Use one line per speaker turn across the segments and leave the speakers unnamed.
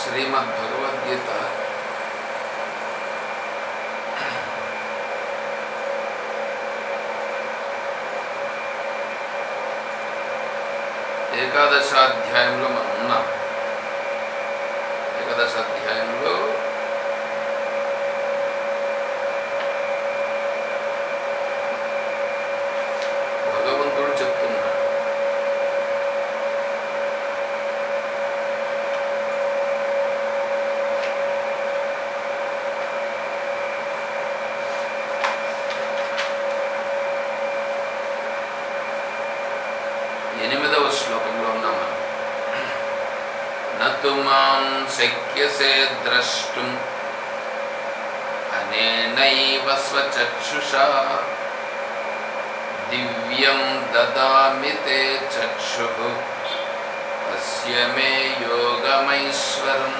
శ్రీమద్ భగవద్గీత ఏకాదశాధ్యాయంలో మనం ఉన్నాం ఏకాదశాధ్యాయంలో భగవంతుడు చెప్తున్నాడు ఎనిమిదవ శ్లోకంలో ఉన్నాం మనం నతు మాం శక్యసే ద్రష్టుం అనేనైవ స్వచక్షుషా దివ్యం దదామి తే చక్షు అస్య మే యోగమైశ్వరం.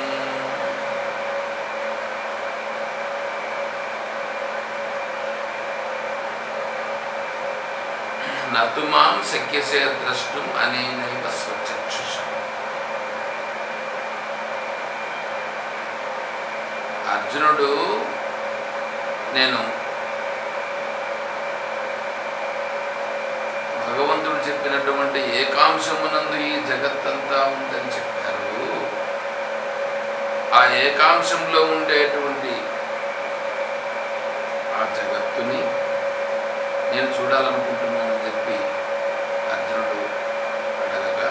నతు మాం శక్యసే ద్రష్టుం అనేనైవ స్వచక్షుష. అర్జునుడు నేను భగవంతుడు చెప్పినటువంటి ఏకాంశమునందు ఈ జగత్తంతా ఉందని చెప్పారు. ఆ ఏకాంశంలో ఉండేటువంటి ఆ జగత్తుని నేను చూడాలనుకుంటున్నానని చెప్పి అర్జునుడు అడగగా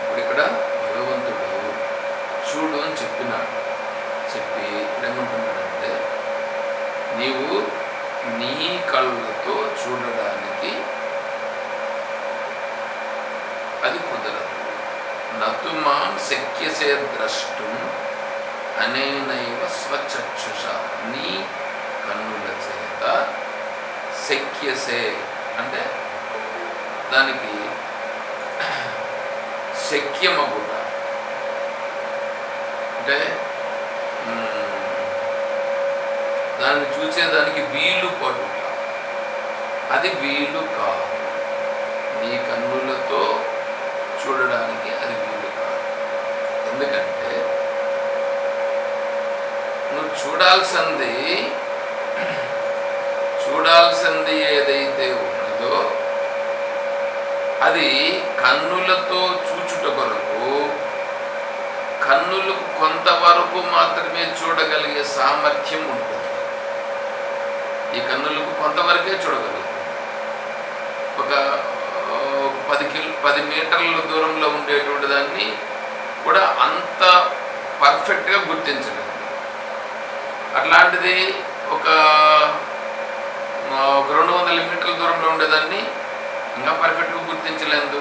ఇప్పుడు ఇక్కడ భగవంతుడు చూడు అని చెప్పినాడు. చెప్పి ఏమంటున్నాడంటే నీవు నీ కళ్ళతో చూడడానికి అది కుదరదు నతు మాం శక్యసే ద్రష్టు అనేనైవ స్వచక్షుష. నీ కన్నుల చేత శక్యసే. అంటే దానికి శక్యమగుట. అంటే దాన్ని చూసేదానికి వీలు పడుట అది వీలు కాదు నీ కన్నులతో చూడడానికి అది వీలు కాదు ఎందుకంటే నువ్వు చూడాల్సింది చూడాల్సింది ఏదైతే ఉన్నదో అది కన్నులతో చూచుట కొరకు కన్నులకు కొంతవరకు మాత్రమే చూడగలిగే సామర్థ్యం ఉంటుంది. ఈ కన్నులకు కొంతవరకే చూడగలుగుతుంది ఒక పది కిలో పది మీటర్ల దూరంలో ఉండేటువంటి దాన్ని కూడా అంత పర్ఫెక్ట్గా గుర్తించలేదు అట్లాంటిది ఒక ఒక రెండు వందల మీటర్ల దూరంలో ఉండేదాన్ని. ఇంకా పర్ఫెక్ట్గా గుర్తించలేదు.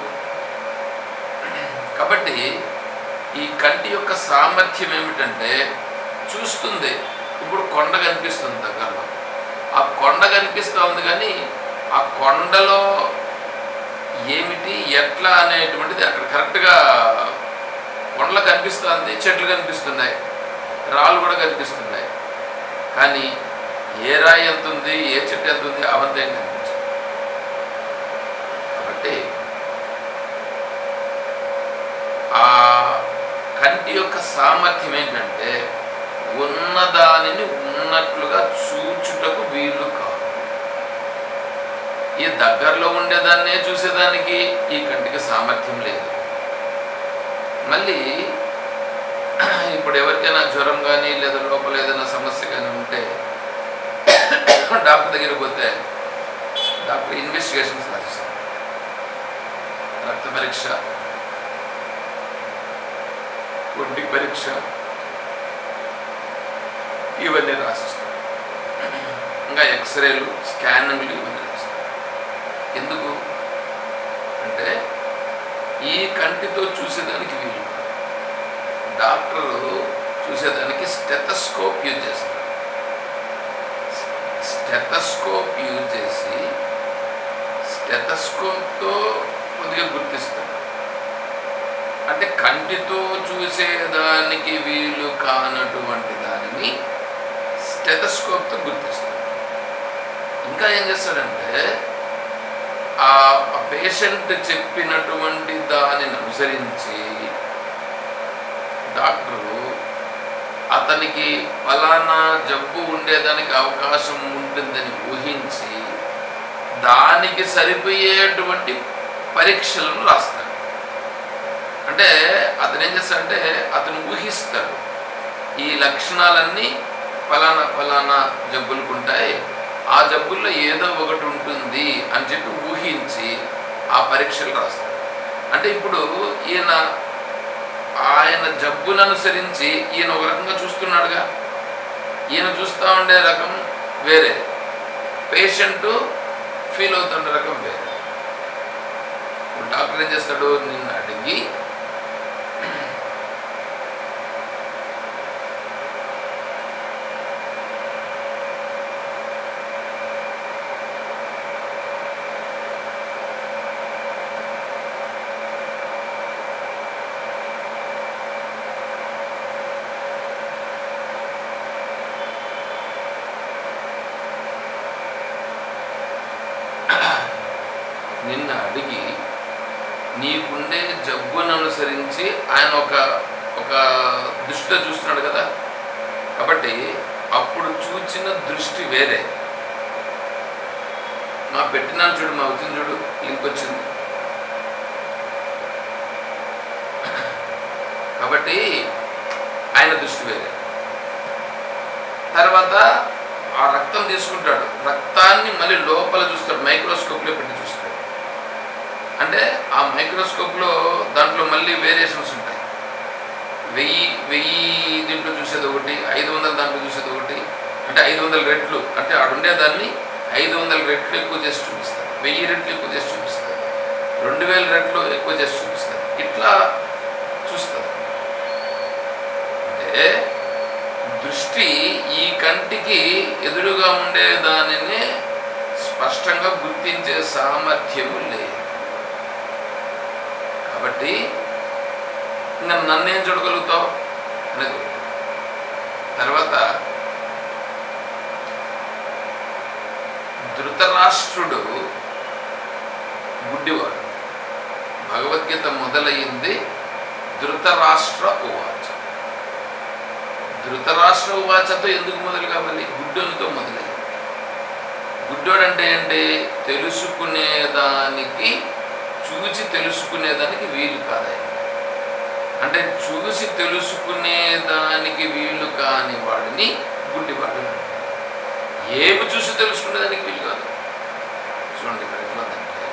కాబట్టి ఈ కంటి యొక్క సామర్థ్యం ఏమిటంటే చూస్తుంది. ఇప్పుడు కొండ కనిపిస్తుంది దగ్గరలో. ఆ కొండ కనిపిస్తూ ఉంది కానీ ఆ కొండలో ఏమిటి ఎట్లా అనేటువంటిది అక్కడ కరెక్ట్గా కొండలు కనిపిస్తుంది చెట్లు కనిపిస్తున్నాయి రాళ్ళు కూడా కనిపిస్తుంది కానీ ఏ రాయి ఎంత ఉంది ఏ చెట్టు ఎంత ఉంది అవంతే కాబట్టి ఆ కంటి యొక్క సామర్థ్యం ఏంటంటే ఉన్నదానిని ఉన్నట్లుగా చూచుటకు వీలు కాదు. ఈ దగ్గరలో ఉండేదాన్నే చూసేదానికి ఈ కంటికి సామర్థ్యం లేదు. మళ్ళీ ఇప్పుడు ఎవరికైనా జ్వరం కానీ లేదా లోపల ఏదైనా సమస్య కానీ ఉంటే డాక్టర్ దగ్గరికి పోతే డాక్టర్ ఇన్వెస్టిగేషన్స్ రాసిస్తారు రక్త పరీక్ష ఒడ్డి పరీక్ష ఇవన్నీ రాసిస్తారు ఇంకా ఎక్స్రేలు స్కానింగ్లు ఇవన్నీ రాస్తారు ఎందుకు? అంటే ఈ కంటితో చూసేదానికి వీలు డాక్టరు చూసేదానికి స్టెతస్కోప్ యూజ్ చేస్తారు. స్టెతస్కోప్ యూజ్ చేసి స్టెతస్కోప్తో కొద్దిగా గుర్తిస్తారు. అంటే కంటితో చూసేదానికి వీలు కానటువంటి దానిని స్టెతస్కోప్తో గుర్తిస్తారు. ఇంకా ఏం చేస్తాడంటే ఆ పేషెంట్ చెప్పినటువంటి దానిని అనుసరించి డాక్టరు అతనికి ఫలానా జబ్బు ఉండేదానికి అవకాశం ఉంటుందని ఊహించి దానికి సరిపోయేటువంటి పరీక్షలను రాస్తాడు. అంటే అతను ఏం చేస్తాడంటే అతను ఊహిస్తాడు ఈ లక్షణాలన్నీ ఫలానా ఫలానా జబ్బులకు ఉంటాయి ఆ జబ్బుల్లో ఏదో ఒకటి ఉంటుంది అని చెప్పి ఊహించి ఆ పరీక్షలు రాస్తాడు. అంటే ఇప్పుడు ఈయన ఆయన జబ్బుననుసరించి ఈయన ఒక రకంగా చూస్తున్నాడుగా. ఈయన చూస్తూ ఉండే రకం వేరే. పేషెంట్ ఫీల్ అవుతుండే రకం వేరే. ఇప్పుడు డాక్టర్ ఏం చేస్తాడు? నిన్ను అడిగి నిన్ను అడిగి నీకుండే జబ్బును అనుసరించి ఆయన ఒక ఒక దృష్టితో చూస్తున్నాడు కదా కాబట్టి అప్పుడు చూచిన దృష్టి వేరే మా పెట్టినాను చూడు మా వచ్చింది చూడు లింక్ వచ్చింది కాబట్టి ఆయన దృష్టి వేరే తర్వాత ఆ రక్తం తీసుకుంటాడు. రక్తాన్ని మళ్ళీ లోపల చూస్తాడు. మైక్రోస్కోప్లో పెట్టి చూస్తాడు. అంటే ఆ మైక్రోస్కోప్లో దాంట్లో మళ్ళీ వేరియేషన్స్ ఉంటాయి. వెయ్యి వెయ్యి దీంట్లో చూసేది ఒకటి ఐదు వందల దాంట్లో చూసేది ఒకటి అంటే ఐదు వందల రెట్లు. అంటే ఆడుండేదాన్ని ఐదు వందల రెట్లు ఎక్కువ చేసి చూపిస్తారు వెయ్యి రెట్లు ఎక్కువ చేసి చూపిస్తారు రెండు వేల రెట్లు ఎక్కువ చేసి చూపిస్తారు ఇట్లా చూస్తారు అంటే దృష్టి కంటికి ఎదురుగా ఉండే దానిని స్పష్టంగా గుర్తించే సామర్థ్యము లేదు. కాబట్టి ఇంకా నన్నేం చూడగలుగుతావు? అనేది తర్వాత ధృతరాష్ట్రుడు గుడ్డివాడు. భగవద్గీత మొదలయ్యింది ధృతరాష్ట్ర ఉవాచం. ధృతరాష్ట్ర ఉవాచతో ఎందుకు మొదలు కావాలి గుడ్డోనితో మొదలయ్యింది గుడ్డోడు అంటే ఏంటి? తెలుసుకునేదానికి చూసి తెలుసుకునేదానికి వీలు కాదు అంటే చూసి తెలుసుకునేదానికి వీలు కాని వాడిని గుడ్డివాడు ఏమి చూసి తెలుసుకునేదానికి వీలు కాదు చూడండి ఇక్కడ ఎట్లా ఉందంటే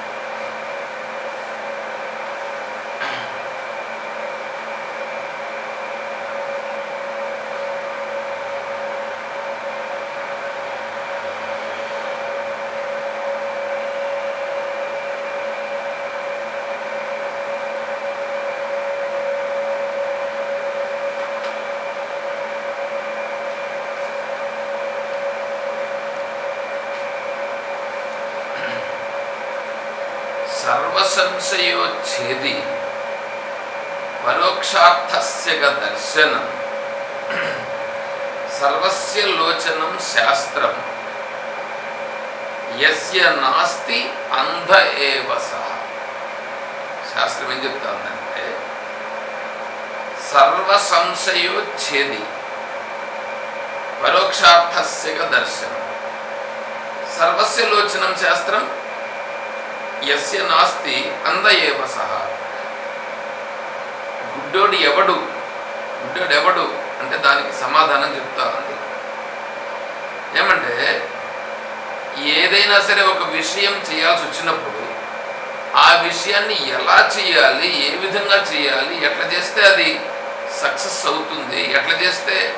సంశయోచ్ఛేది పరోక్షార్థస్య దర్శనం సర్వస్య లోచనం శాస్త్రం ఎస్య నాస్తి అంధ ఏవ సహ శాస్త్రం ఏం చెప్తా ఉందంటే సర్వ సంశయోచ్ఛేది పరోక్షార్థస్య దర్శనం సర్వస్య లోచనం శాస్త్రం యస్య నాస్తి అంద సహ. గుడ్డోడు ఎవడు? గుడ్డోడు ఎవడు అంటే దానికి సమాధానం చెప్తారండి. ఏమంటే ఏదైనా సరే ఒక విషయం చేయాల్సి వచ్చినప్పుడు ఆ విషయాన్ని ఎలా చేయాలి ఏ విధంగా చేయాలి ఎట్లా చేస్తే అది సక్సెస్ అవుతుంది ఎట్లా చేస్తే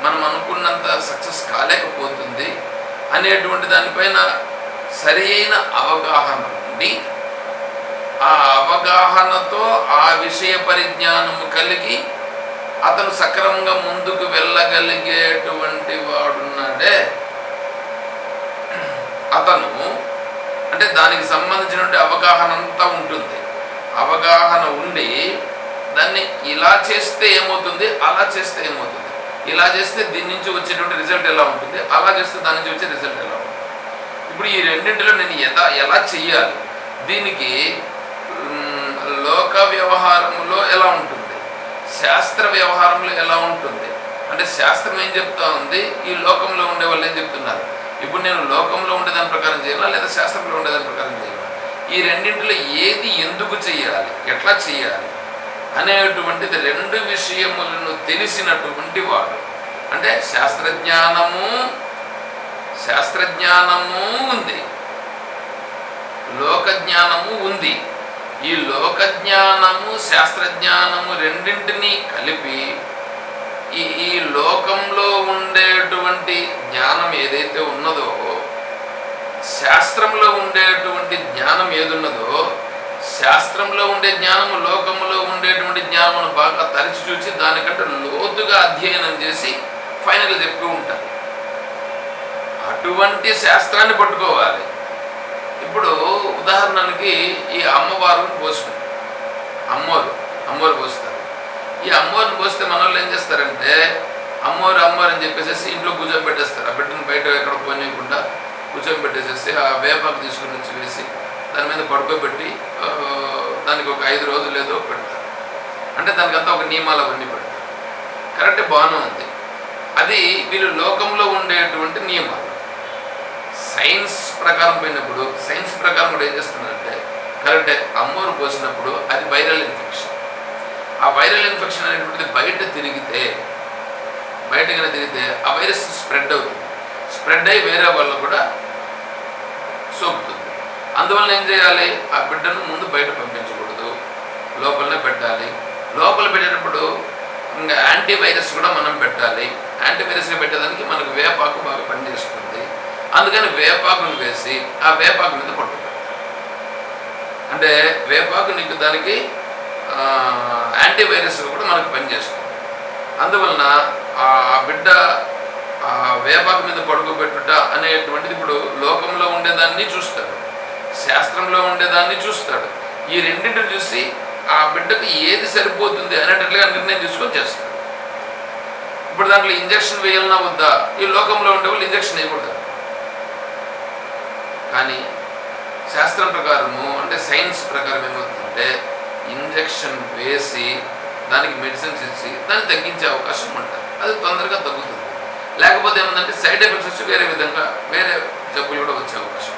మనం అనుకున్నంత సక్సెస్ కాలేకపోతుంది అనేటువంటి దానిపైన సరి అయిన అవగాహన ఉండి ఆ అవగాహనతో ఆ విషయ పరిజ్ఞానము కలిగి అతను సక్రమంగా ముందుకు వెళ్ళగలిగేటువంటి వాడున్నాడే. అతను అంటే దానికి సంబంధించినటువంటి అవగాహన అంతా ఉంటుంది. అవగాహన ఉండి దాన్ని ఇలా చేస్తే ఏమవుతుంది అలా చేస్తే ఏమవుతుంది. ఇలా చేస్తే దీని నుంచి వచ్చేటువంటి రిజల్ట్ ఎలా ఉంటుంది అలా చేస్తే దాని నుంచి వచ్చే రిజల్ట్ ఎలా ఉంటుంది. ఇప్పుడు ఈ రెండింటిలో నేను ఎలా ఎలా చెయ్యాలి? దీనికి లోక వ్యవహారంలో ఎలా ఉంటుంది? శాస్త్ర వ్యవహారంలో ఎలా ఉంటుంది? అంటే శాస్త్రం ఏం చెప్తా ఉంది? ఈ లోకంలో ఉండే వాళ్ళు ఏం చెప్తున్నారు? ఇప్పుడు నేను లోకంలో ఉండేదాని ప్రకారం చేయాలా లేదా శాస్త్రంలో ఉండేదాని ప్రకారం చేయాలా ఈ రెండింటిలో ఏది ఎందుకు చేయాలి? ఎట్లా చేయాలి? అనేటువంటిది రెండు విషయములను తెలిసినటువంటి వాడు. అంటే శాస్త్రజ్ఞానము శాస్త్రజ్ఞానము ఉంది. లోకజ్ఞానము ఉంది. ఈ లోకజ్ఞానము శాస్త్రజ్ఞానము రెండింటినీ కలిపి ఈ ఈ లోకంలో ఉండేటువంటి జ్ఞానం ఏదైతే ఉన్నదో శాస్త్రంలో ఉండేటువంటి జ్ఞానం ఏదున్నదో శాస్త్రంలో ఉండే జ్ఞానము లోకంలో ఉండేటువంటి జ్ఞానమును బాగా తరిచి చూసి దానికంటే లోతుగా అధ్యయనం చేసి ఫైనల్ చెప్తూ ఉంటారు. అటువంటి శాస్త్రాన్ని పట్టుకోవాలి. ఇప్పుడు ఉదాహరణకి ఈ అమ్మవారిని పోసుకుంటారు అమ్మోరు అమ్మోరు పోస్తారు. ఈ అమ్మోరిని పోస్తే మన వాళ్ళు ఏం చేస్తారంటే అమ్మోరు అమ్మోరు అని చెప్పేసి ఇంట్లో కూర్చొని పెట్టేస్తారు. ఆ బిడ్డను బయట ఎక్కడ పోనీయకుండా కూర్చొని పెట్టేసేసి ఆ వేపాకు తీసుకుని వచ్చి వేసి దాని మీద పడుకోబెట్టి దానికి ఒక ఐదు రోజులు ఏదో పెడతారు. అంటే దానికంతా ఒక నియమాలు అవన్నీ పెడతారు. కరెక్ట్ బాగానే ఉంది. అది వీళ్ళు లోకంలో ఉండేటువంటి నియమాలు. సైన్స్ ప్రకారం పోయినప్పుడు సైన్స్ ప్రకారం కూడా ఏం చేస్తున్నారంటే కరెక్ట్ అమ్మోరు పోసినప్పుడు అది వైరల్ ఇన్ఫెక్షన్ ఆ వైరల్ ఇన్ఫెక్షన్ అనేటువంటిది బయట తిరిగితే బయటగానే తిరిగితే ఆ వైరస్ స్ప్రెడ్ అవుతుంది. స్ప్రెడ్ అయ్యి వేరే వాళ్ళు కూడా సోకుతుంది. అందువల్ల ఏం చేయాలి? ఆ బిడ్డను ముందు బయట పంపించకూడదు. లోపలనే పెట్టాలి. లోపల పెట్టేటప్పుడు ఇంకా యాంటీవైరస్ కూడా మనం పెట్టాలి. యాంటీవైరస్గా పెట్టేదానికి మనకు వేపాకు బాగా పనిచేస్తుంది. అందుకని వేపాకును వేసి ఆ వేపాకు మీద పట్టుకుంటాడు అంటే వేపాకు నీకు దానికి యాంటీవైరస్ కూడా మనకు పనిచేస్తుంది. అందువలన ఆ బిడ్డ ఆ వేపాకు మీద పడుకోబెట్టుట అనేటువంటిది ఇప్పుడు లోకంలో ఉండేదాన్ని చూస్తాడు. శాస్త్రంలో ఉండేదాన్ని చూస్తాడు. ఈ రెండింటిని చూసి ఆ బిడ్డకు ఏది సరిపోతుంది అనేటట్లుగా నిర్ణయం తీసుకొని చేస్తాడు. ఇప్పుడు దాంట్లో ఇంజక్షన్ వేయాలన్నా వద్దా? ఈ లోకంలో ఉండే వాళ్ళు ఇంజక్షన్ వేయకూడదు. కానీ శాస్త్రం ప్రకారము అంటే సైన్స్ ప్రకారం ఏమవుతుందంటే ఇంజక్షన్ వేసి దానికి మెడిసిన్స్ ఇచ్చి దాన్ని తగ్గించే అవకాశం ఉంటుంది. అది తొందరగా తగ్గుతుంది. లేకపోతే ఏముందంటే సైడ్ ఎఫెక్ట్స్ వచ్చి వేరే విధంగా వేరే జబ్బులు కూడా వచ్చే అవకాశం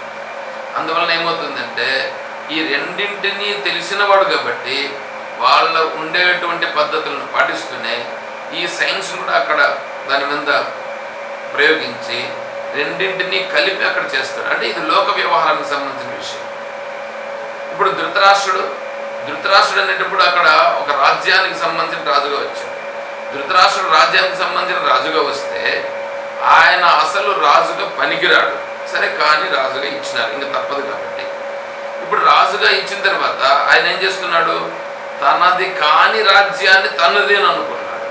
అందువలన ఏమవుతుందంటే ఈ రెండింటినీ తెలిసినవాడు కాబట్టి వాళ్ళ ఉండేటువంటి పద్ధతులను పాటిస్తూనే ఈ సైన్స్ కూడా అక్కడ దాని మీద ప్రయోగించి రెండింటినీ కలిపి అక్కడ చేస్తాడు అంటే ఇది లోక వ్యవహారానికి సంబంధించిన విషయం. ఇప్పుడు ధృతరాష్ట్రుడు ధృతరాష్ట్రుడు అనేటప్పుడు అక్కడ ఒక రాజ్యానికి సంబంధించిన రాజుగా వచ్చాడు. ధృతరాష్ట్రుడు రాజ్యానికి సంబంధించిన రాజుగా వస్తే ఆయన అసలు రాజుగా పనికిరాడు. సరే కానీ రాజుగా ఇచ్చినారు. ఇంకా తప్పదు కాబట్టి. ఇప్పుడు రాజుగా ఇచ్చిన తర్వాత ఆయన ఏం చేస్తున్నాడు? తనది కాని రాజ్యాన్ని తనది అని అనుకున్నాడు.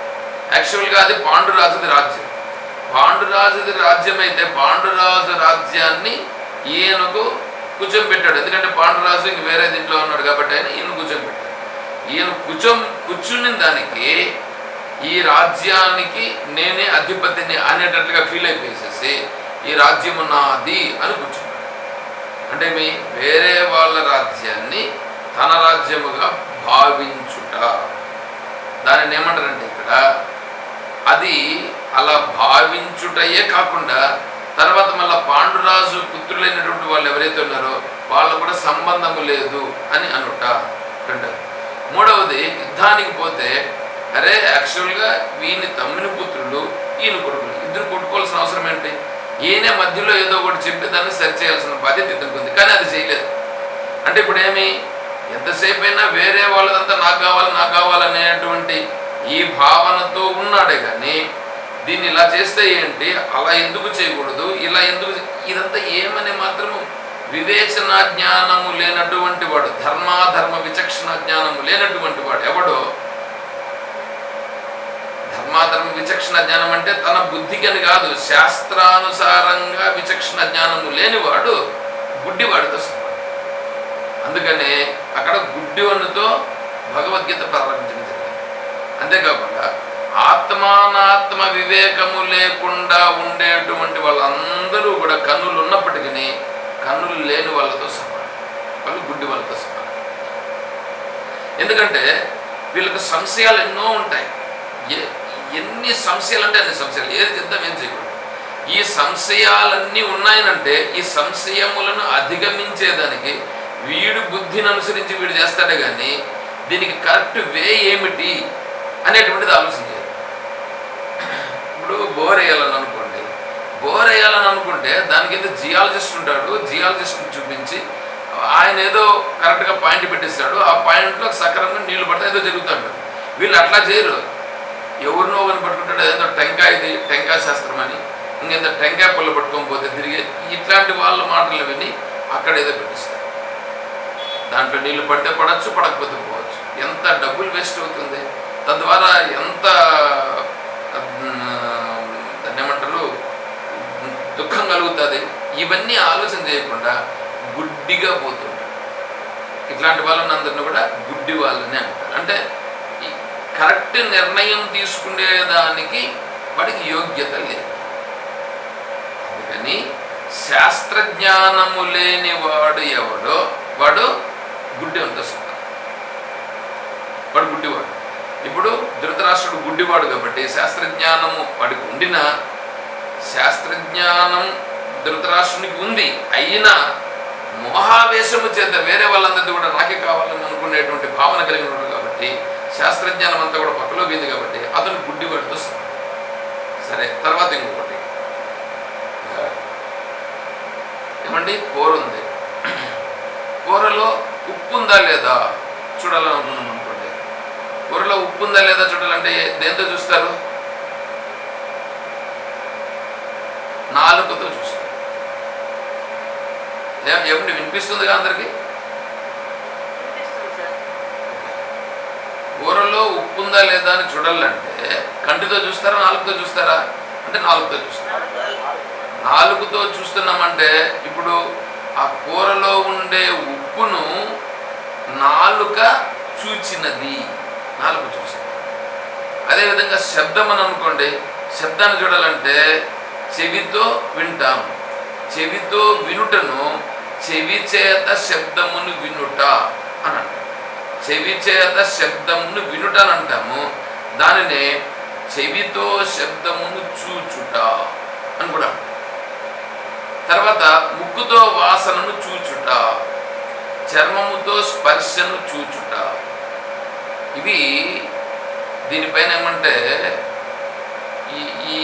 యాక్చువల్గా అది పాండురాజుది రాజ్యం. పాండురాజుది రాజ్యమైతే పాండురాజు రాజ్యాన్ని ఈయనకు కూర్చోబెట్టాడు ఎందుకంటే పాండురాజు ఇంక వేరే దీంట్లో ఉన్నాడు కాబట్టి ఆయన ఈయన కూర్చోబెట్టాడు ఈయన కూర్చో కూర్చుని దానికి ఈ రాజ్యానికి నేనే అధిపతిని అనేటట్లుగా ఫీల్ అయిపోయేసేసి ఈ రాజ్యము నాది అని కూర్చున్నాడు. అంటే మీ వేరే వాళ్ళ రాజ్యాన్ని తన రాజ్యముగా భావించుట. దానిని ఏమంటారంటే ఇక్కడ అది అలా భావించుటయే కాకుండా తర్వాత మళ్ళీ పాండురాజు పుత్రులైనటువంటి వాళ్ళు ఎవరైతే ఉన్నారో వాళ్ళు కూడా సంబంధము లేదు అని అనుట. అంటారు మూడవది యుద్ధానికి పోతే అరే యాక్చువల్గా వీని తమ్ముని పుత్రులు ఈయన కొడుకులు ఇద్దరు కొట్టుకోవాల్సిన అవసరం ఏంటి? ఈయనే మధ్యలో ఏదో ఒకటి చెప్పి దాన్ని సరి చేయాల్సిన బాధ్యత ఇద్దరికి ఉంది కానీ అది చేయలేదు. అంటే ఇప్పుడు ఏమి? ఎంతసేపు అయినా వేరే వాళ్ళదంతా నాకు కావాలి నాకు కావాలనేటువంటి ఈ భావనతో ఉన్నాడే కానీ దీన్ని ఇలా చేస్తే ఏంటి? అలా ఎందుకు చేయకూడదు? ఇలా ఎందుకు ఇదంతా ఏమని మాత్రము వివేచన జ్ఞానము లేనటువంటి వాడు ధర్మాధర్మ విచక్షణ జ్ఞానము లేనటువంటి వాడు ఎవడో ధర్మాధర్మ విచక్షణ జ్ఞానం అంటే తన బుద్ధికి అని కాదు శాస్త్రానుసారంగా విచక్షణ జ్ఞానము లేనివాడు గుడ్డివాడితో సమానం అందుకనే అక్కడ గుడ్డివన్నుతో భగవద్గీత ప్రారంభించడం అంతేకాకుండా ఆత్మానాత్మ వివేకము లేకుండా ఉండేటువంటి వాళ్ళందరూ కూడా కన్నులు ఉన్నప్పటికీ కన్నులు లేని వాళ్ళతో సమానం. వాళ్ళు గుడ్డి వాళ్ళతో సమానం. ఎందుకంటే వీళ్ళకి సంశయాలు ఎన్నో ఉంటాయి. ఎన్ని సంశయాలు అంటే అన్ని సంశయాలు. ఏది చేద్దాం ఏం చేయకూడదు. ఈ సంశయాలన్నీ ఉన్నాయనంటే ఈ సంశయములను అధిగమించేదానికి వీడు బుద్ధిని అనుసరించి వీడు చేస్తాడే కానీ దీనికి కరెక్ట్ వే ఏమిటి? అనేటువంటిది ఆలోచించాలి ఇప్పుడు బోర్ వేయాలని అనుకోండి బోర్ వేయాలని అనుకుంటే దానికి ఏదో జియాలజిస్ట్ ఉంటాడు జియాలజిస్ట్ని చూపించి ఆయన ఏదో కరెక్ట్గా పాయింట్ పెట్టిస్తాడు ఆ పాయింట్లో సక్రమంగా నీళ్ళు పడితే ఏదో జరుగుతాడు వీళ్ళు అట్లా చేయరు. ఎవరినో ఒకరిని పట్టుకుంటాడు ఏదో టెంకాయది టెంకాయ శాస్త్రం అని ఇంకేదో టెంకాయ పళ్ళు పట్టుకొని పోతే తిరిగి ఇట్లాంటి వాళ్ళ మాటలు విని అక్కడ ఏదో పెట్టిస్తారు. దాంట్లో నీళ్ళు పడితే పడవచ్చు పడకపోతే పోవచ్చు. ఎంత డబ్బులు వేస్ట్ అవుతుంది. తద్వారా ఎంత ఉమ్, దుఃఖం కలుగుతుంది? ఇవన్నీ ఆలోచన చేయకుండా గుడ్డిగా పోతుంటారు ఇట్లాంటి వాళ్ళని అందరిని కూడా గుడ్డి వాళ్ళని అంటారు. అంటే కరెక్ట్ నిర్ణయం తీసుకునేదానికి వాడికి యోగ్యత లేదు. అందుకని శాస్త్రజ్ఞానము లేని వాడు ఎవడో వాడు గుడ్డి అంత వాడు గుడ్డివాడు. ఇప్పుడు ధృతరాష్ట్రుడు గుడ్డివాడు కాబట్టి శాస్త్రజ్ఞానము వాడికి ఉండిన శాస్త్రజ్ఞానం ధృతరాష్ట్రునికి ఉంది. అయినా మోహావేశము చేత వేరే వాళ్ళందరిది కూడా నాకే కావాలని అనుకునేటువంటి భావన కలిగిన కాబట్టి శాస్త్రజ్ఞానం అంతా కూడా పక్కలో పోయింది కాబట్టి అతను గుడ్డివాడితో సరే తర్వాత ఇంకొకటి. ఏమండి? కూర ఉంది. కూరలో ఉప్పు ఉందా లేదా? చూడాలని కూరలో ఉప్పు ఉందా లేదా చూడాలంటే దేంతో చూస్తారు? నాలుకతో చూస్తారు. ఏ- ఏమండి వినిపిస్తుందిగా అందరికి? కూరలో ఉప్పు ఉందా లేదా అని చూడాలంటే కంటితో చూస్తారా నాలుగుతో చూస్తారా? అంటే నాలుగుతో చూస్తారు? నాలుగుతో చూస్తున్నామంటే ఇప్పుడు ఆ కూరలో ఉండే ఉప్పును నాలుక చూచినది. నాలుగు చూసాం. అదేవిధంగా శబ్దం అని అనుకోండి శబ్దాన్ని చూడాలంటే చెవితో వింటాం చెవితో వినుటను చెవి చేత శబ్దమును వినుట అని అంటాం చెవి చేత శబ్దమును వినుట అని అంటాము దానినే చెవితో శబ్దమును చూచుట అని కూడా తర్వాత ముక్కుతో వాసనను చూచుట చర్మముతో స్పర్శను చూచుట ఇవి దీనిపైన ఏమంటే ఈ ఈ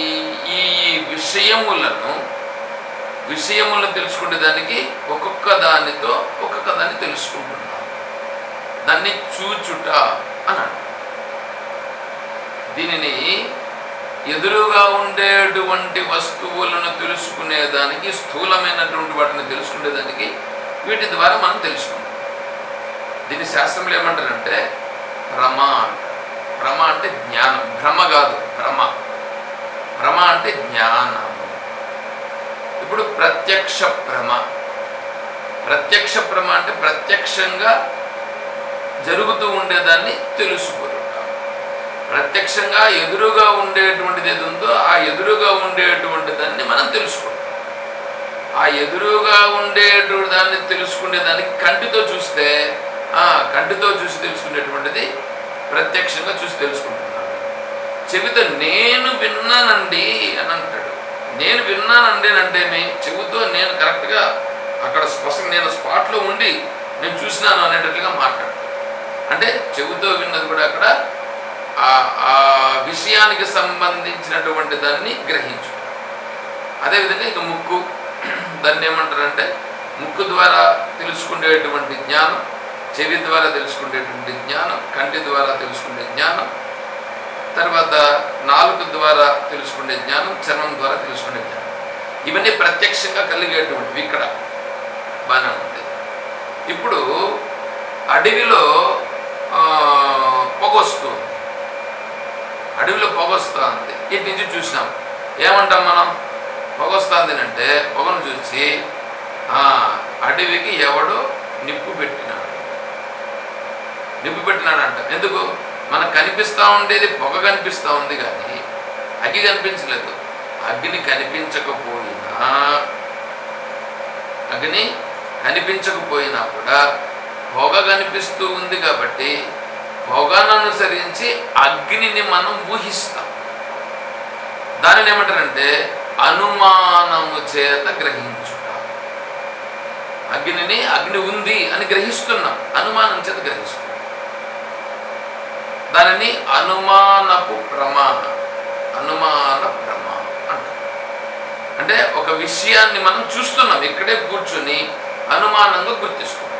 ఈ విషయములను విషయములను తెలుసుకునే దానికి ఒక్కొక్క దానితో ఒక్కొక్క దాన్ని తెలుసుకుంటున్నాం. దాన్ని చూచుట అన్నాడు దీనిని ఎదురుగా ఉండేటువంటి వస్తువులను తెలుసుకునేదానికి స్థూలమైనటువంటి వాటిని తెలుసుకునేదానికి వీటి ద్వారా మనం తెలుసుకుంటాం. దీని శాస్త్రంలో ఏమంటారంటే భ్రమ భ్రమ అంటే జ్ఞానం. భ్రమ కాదు భ్రమ. భ్రమ అంటే జ్ఞానము ఇప్పుడు ప్రత్యక్ష భ్రమ. ప్రత్యక్ష భ్రమ అంటే ప్రత్యక్షంగా జరుగుతూ ఉండేదాన్ని తెలుసుకుంటాం. ప్రత్యక్షంగా ఎదురుగా ఉండేటువంటిది ఏది ఉందో ఆ ఎదురుగా ఉండేటువంటి దాన్ని మనం తెలుసుకుంటాం. ఆ ఎదురుగా ఉండేటువంటి దాన్ని తెలుసుకునే దానికి కంటితో చూస్తే కంటితో చూసి తెలుసుకునేటువంటిది ప్రత్యక్షంగా చూసి తెలుసుకుంటున్నాడు చెవితో నేను విన్నానండి అని అంటాడు. నేను విన్నానండి అని అంటే ఏమి చెవితో నేను కరెక్ట్గా అక్కడ స్పష్టంగా నేను స్పాట్లో ఉండి నేను చూసినాను అనేటట్లుగా మాట్లాడతాడు. అంటే చెవితో విన్నది కూడా అక్కడ ఆ- ఆ విషయానికి సంబంధించినటువంటి దాన్ని గ్రహించు. అదేవిధంగా ఇక ముక్కు దాన్ని ఏమంటారంటే ముక్కు ద్వారా తెలుసుకునేటువంటి జ్ఞానం చెవి ద్వారా తెలుసుకునేటువంటి జ్ఞానం కంటి ద్వారా తెలుసుకునే జ్ఞానం తర్వాత నాలుక ద్వారా తెలుసుకునే జ్ఞానం చర్మం ద్వారా తెలుసుకునే జ్ఞానం. ఇవన్నీ ప్రత్యక్షంగా కలిగేటువంటివి ఇక్కడ బాగానే ఉంది ఇప్పుడు అడవిలో ఆ, పొగొస్తుంది అడవిలో పొగొస్తుంది ఇటు నుంచి చూసినాం. ఏమంటాం మనం? పొగొస్తుంది అంటే పొగను చూసి అడవికి ఎవడో నిప్పు పెట్టినాడు. నిప్పు పెట్టినాడంట ఎందుకు? మనకు కనిపిస్తూ ఉండేది పొగ కనిపిస్తూ ఉంది కానీ అగ్గి కనిపించలేదు. అగ్ని కనిపించకపోయినా అగ్ని కనిపించకపోయినా కూడా పొగ కనిపిస్తూ ఉంది కాబట్టి పొగను అనుసరించి అగ్నిని మనం ఊహిస్తాం. దానిని ఏమంటారంటే అనుమానము చేత గ్రహించుట. అగ్నిని అగ్ని ఉంది అని గ్రహిస్తున్నాం. అనుమానం చేత గ్రహిస్తున్నాం. దానిని అనుమానపు ప్రమా అనుమాన ప్రమా అంటారు. అంటే ఒక విషయాన్ని మనం చూస్తున్నాం. ఇక్కడే కూర్చుని అనుమానంగా గుర్తిస్తున్నాం.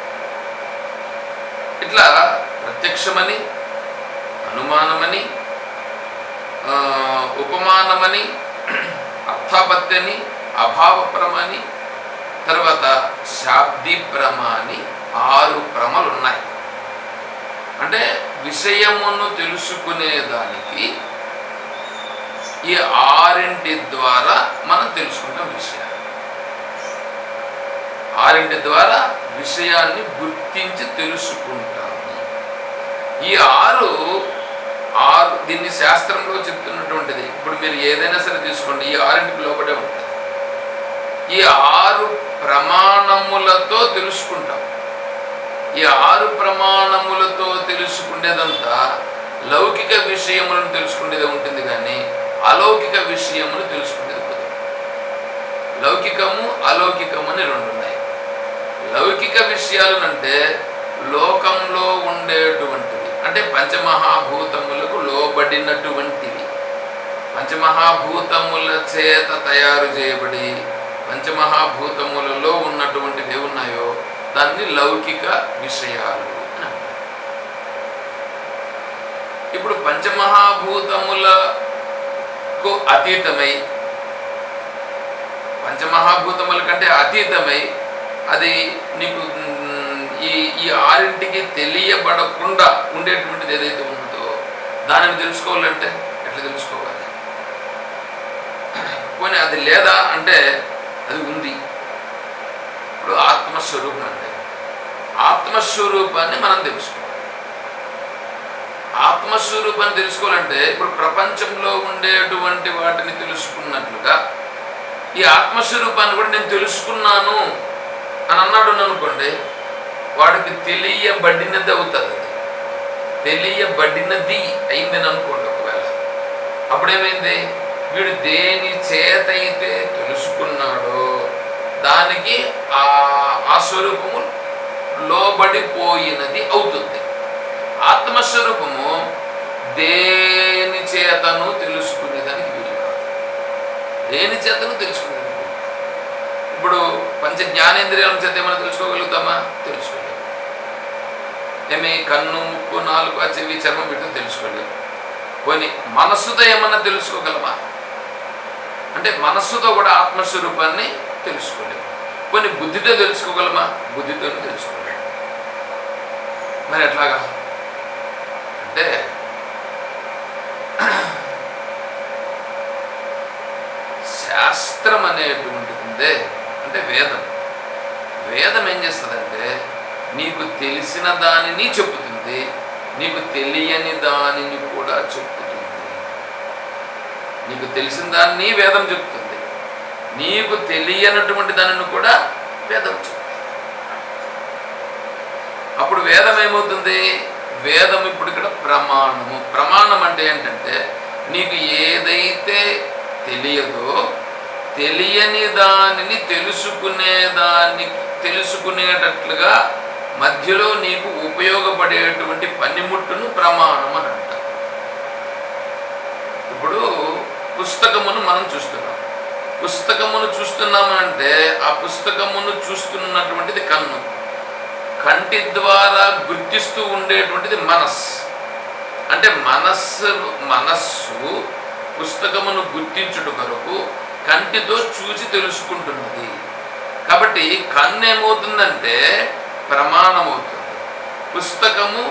ఇట్లా ప్రత్యక్షమని అనుమానమని ఉపమానమని అర్థాపత్యని అభావప్రమని తర్వాత శాబ్ది ప్రమ అని ఆరు ప్రమలు ఉన్నాయి. అంటే విషయమును తెలుసుకునేదానికి ఈ ఆరింటి ద్వారా మనం తెలుసుకుంటాం విషయాన్ని ఆరింటి ద్వారా విషయాన్ని గుర్తించి తెలుసుకుంటాము. ఈ ఆరు ఆరు దీన్ని శాస్త్రంలో చెప్తున్నటువంటిది. ఇప్పుడు మీరు ఏదైనా సరే తీసుకోండి ఈ ఆరింటికి లోపడే ఉంటుంది. ఈ ఆరు ప్రమాణములతో తెలుసుకుంటాం. ఈ ఆరు ప్రమాణములతో తెలుసుకునేదంతా లౌకిక విషయములను తెలుసుకునేది ఉంటుంది కానీ అలౌకిక విషయమును తెలుసుకునేది కుదరదు. లౌకికము అలౌకికము అని రెండు ఉన్నాయి. లౌకిక విషయాలు అంటే లోకంలో ఉండేటువంటివి. అంటే పంచమహాభూతములకు లోబడినటువంటివి. పంచమహాభూతముల చేత తయారు చేయబడి పంచమహాభూతములలో ఉన్నటువంటివి ఉన్నాయో దాన్ని లౌకిక విషయాలు ఇప్పుడు పంచమహాభూతములకు అతీతమై పంచమహాభూతముల కంటే అతీతమై అది నీకు ఈ ఈ ఆరింటికి తెలియబడకుండా ఉండేటువంటిది ఏదైతే ఉందో దానిని తెలుసుకోవాలంటే ఎట్లా తెలుసుకోవాలి? పోనీ అది లేదా అంటే అది ఉంది. ఇప్పుడు ఆత్మస్వరూపం అంటే ఆత్మస్వరూపాన్ని మనం తెలుసుకోవాలి. ఆత్మస్వరూపాన్ని తెలుసుకోవాలంటే ఇప్పుడు ప్రపంచంలో ఉండేటువంటి వాటిని తెలుసుకున్నట్లుగా ఈ ఆత్మస్వరూపాన్ని కూడా నేను తెలుసుకున్నాను అని అన్నాడు అనుకోండి వాడికి తెలియబడినది అవుతుంది. అది తెలియబడినది అయిందని అనుకోండి ఒకవేళ. అప్పుడేమైంది? వీడు దేని చేత అయితే తెలుసుకున్నాడో దానికి ఆ ఆ స్వరూపము లోబడిపోయినది అవుతుంది. ఆత్మస్వరూపము దేని చేతను తెలుసుకునేదానికి వీలు దేని చేతను తెలుసుకునేది ఇప్పుడు పంచ జ్ఞానేంద్రియాల చేత ఏమైనా తెలుసుకోగలుగుతామా? తెలుసుకోలేము. ఏమి కన్ను ముక్కు నాలుగు చెవి చర్మం పెట్టి తెలుసుకోలేము. పోనీ మనస్సుతో ఏమన్నా తెలుసుకోగలమా? అంటే మనస్సుతో కూడా ఆత్మస్వరూపాన్ని తెలుసుకోలేము. కొన్ని బుద్ధితో తెలుసుకోగలమా? బుద్ధితో తెలుసుకోలేదు మరి ఎట్లాగా? అంటే శాస్త్రం అనేటువంటిది అంటే వేదం. వేదం ఏం చేస్తుందంటే నీకు తెలిసిన దానిని చెబుతుంది నీకు తెలియని దానిని కూడా చెబుతుంది. నీకు తెలిసిన దాన్ని వేదం చెప్తుంది నీకు తెలియనటువంటి దానిని కూడా వేదం అప్పుడు వేదం ఏమవుతుంది? వేదం ఇప్పుడు ఇక్కడ ప్రమాణము. ప్రమాణం అంటే ఏంటంటే నీకు ఏదైతే తెలియదో తెలియని దానిని తెలుసుకునేదాన్ని తెలుసుకునేటట్లుగా మధ్యలో నీకు ఉపయోగపడేటువంటి పనిముట్టును ప్రమాణం అని అంట ఇప్పుడు పుస్తకమును మనం చూస్తున్నాం. పుస్తకమును చూస్తున్నామంటే ఆ పుస్తకమును చూస్తున్నటువంటిది కన్ను. కంటి ద్వారా గుర్తిస్తూ ఉండేటువంటిది మనస్సు అంటే మనస్సు మనస్సు పుస్తకమును గుర్తించుట కొరకు కంటితో చూసి తెలుసుకుంటున్నది. కాబట్టి కన్ను ఏమవుతుందంటే ప్రమాణం అవుతుంది పుస్తకము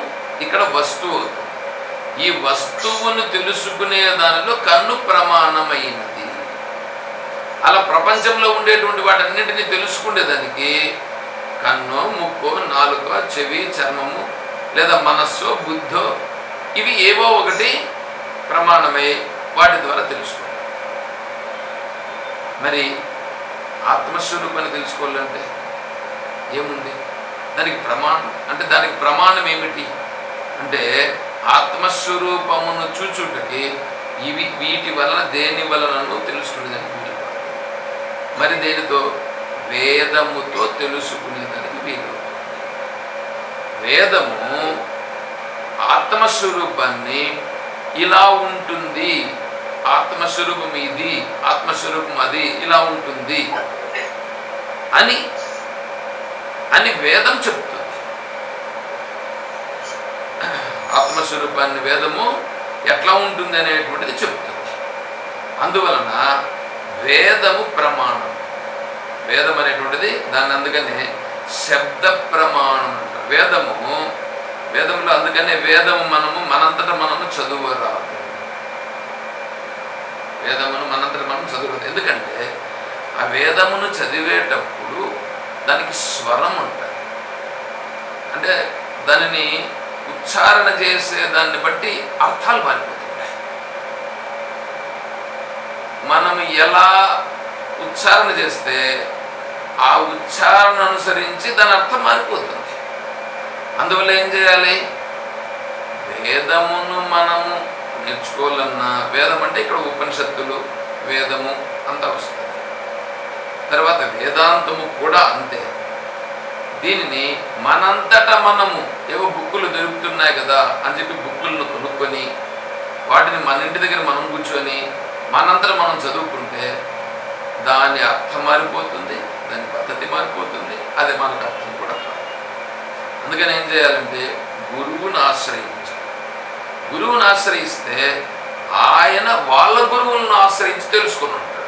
ఇక్కడ వస్తువు అవుతుంది. ఈ వస్తువును తెలుసుకునే దానిలో కన్ను ప్రమాణమైనది. అలా ప్రపంచంలో ఉండేటువంటి వాటన్నింటినీ తెలుసుకునేదానికి కన్ను ముక్కు నాలుక చెవి చర్మము లేదా మనస్సు బుద్ధో ఇవి ఏవో ఒకటి ప్రమాణమై వాటి ద్వారా తెలుసుకుంటాం. మరి ఆత్మస్వరూపాన్ని తెలుసుకోవాలంటే ఏముంది? దానికి ప్రమాణం అంటే దానికి ప్రమాణం ఏమిటి? అంటే ఆత్మస్వరూపమును చూచుటకి ఇవి వీటి వలన దేని వలనను తెలుసుకునేదానికి మరి దేనితో? వేదముతో తెలుసుకునేదానికి వీలు. వేదము ఆత్మస్వరూపాన్ని ఇలా ఉంటుంది. ఆత్మస్వరూపం ఇది ఆత్మస్వరూపం అది ఇలా ఉంటుంది అని అని వేదం చెప్తుంది. ఆత్మస్వరూపాన్ని వేదము ఎట్లా ఉంటుంది అనేటువంటిది చెప్తుంది. అందువలన వేదము ప్రమాణం. వేదం అనేటువంటిది దాన్ని అందుకనే శబ్ద ప్రమాణం అంట వేదము వేదంలో అందుకనే వేదము మనము మనంతట మనము చదువరాదు. వేదమును మనంతట మనం చదువురాదు. ఎందుకంటే ఆ వేదమును చదివేటప్పుడు దానికి స్వరం ఉంటుంది. అంటే దానిని ఉచ్చారణ చేసే దాన్ని బట్టి అర్థాలు మారిపోతాయి. మనం ఎలా ఉచ్చారణ చేస్తే ఆ ఉచ్చారణ అనుసరించి దాని అర్థం మారిపోతుంది. అందువల్ల ఏం చేయాలి? వేదమును మనము నేర్చుకోవాలన్నా వేదం అంటే ఇక్కడ ఉపనిషత్తులు వేదము అంతా వస్తుంది తర్వాత వేదాంతము కూడా అంతే. దీనిని మనంతటా మనము ఏవో బుక్కులు దొరుకుతున్నాయి కదా అని చెప్పి బుక్కులను కొనుక్కొని వాటిని మన ఇంటి దగ్గర మనం కూర్చొని మనంతట మనం చదువుకుంటే దాని అర్థం మారిపోతుంది దాని పద్ధతి మారిపోతుంది అది మనకు అర్థం కూడా కాదు. అందుకని ఏం చేయాలంటే గురువును ఆశ్రయించాలి. గురువుని ఆశ్రయిస్తే ఆయన వాళ్ళ గురువులను ఆశ్రయించి తెలుసుకుని ఉంటాడు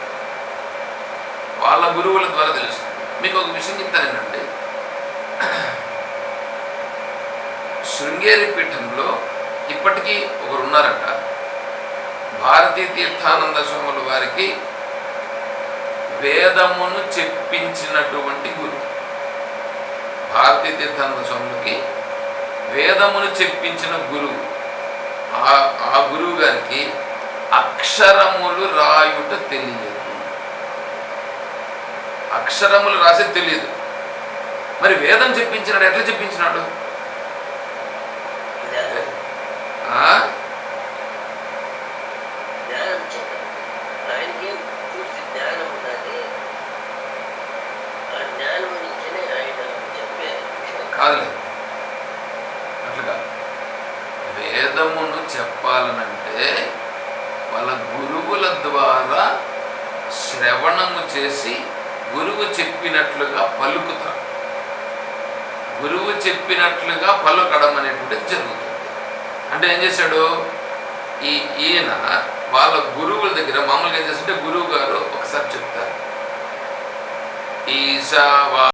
వాళ్ళ గురువుల ద్వారా తెలుస్తుంది. మీకు ఒక విషయం చెప్తాను శృంగేరి పీఠంలో ఇప్పటికీ ఒకరు ఉన్నారట భారతీ తీర్థానంద స్వాములు వారికి వేదమును చెప్పించినటువంటి గురువు భారతీ తీర్థానంద స్వాములకి వేదమును చెప్పించిన గురువు ఆ ఆ గురువు గారికి అక్షరములు రాయుట తెలియదు. అక్షరములు రాసి తెలియదు. మరి వేదం చెప్పించినాడు ఎట్లా చెప్పించినాడు ఆ?
జ్ఞానం చెప్పాలి ఆయనకి పూర్తి జ్ఞానం ఉన్నది ఆ జ్ఞానం నుంచినే ఆయన చెప్పే విషయం
కాదులే అట్లా కాదు వేదమును చెప్పాలనంటే వాళ్ళ గురువుల ద్వారా శ్రవణము చేసి గురువు చెప్పినట్లుగా పలుకుతారు గురువు చెప్పినట్లుగా కడం అనేటువంటిది జరుగుతుంది. అంటే ఏం చేశాడు? ఈ ఈయన వాళ్ళ గురువుల దగ్గర మామూలుగా ఏం చేస్తుంటే గురువు గారు ఒకసారి చెప్తారు. ఈశావా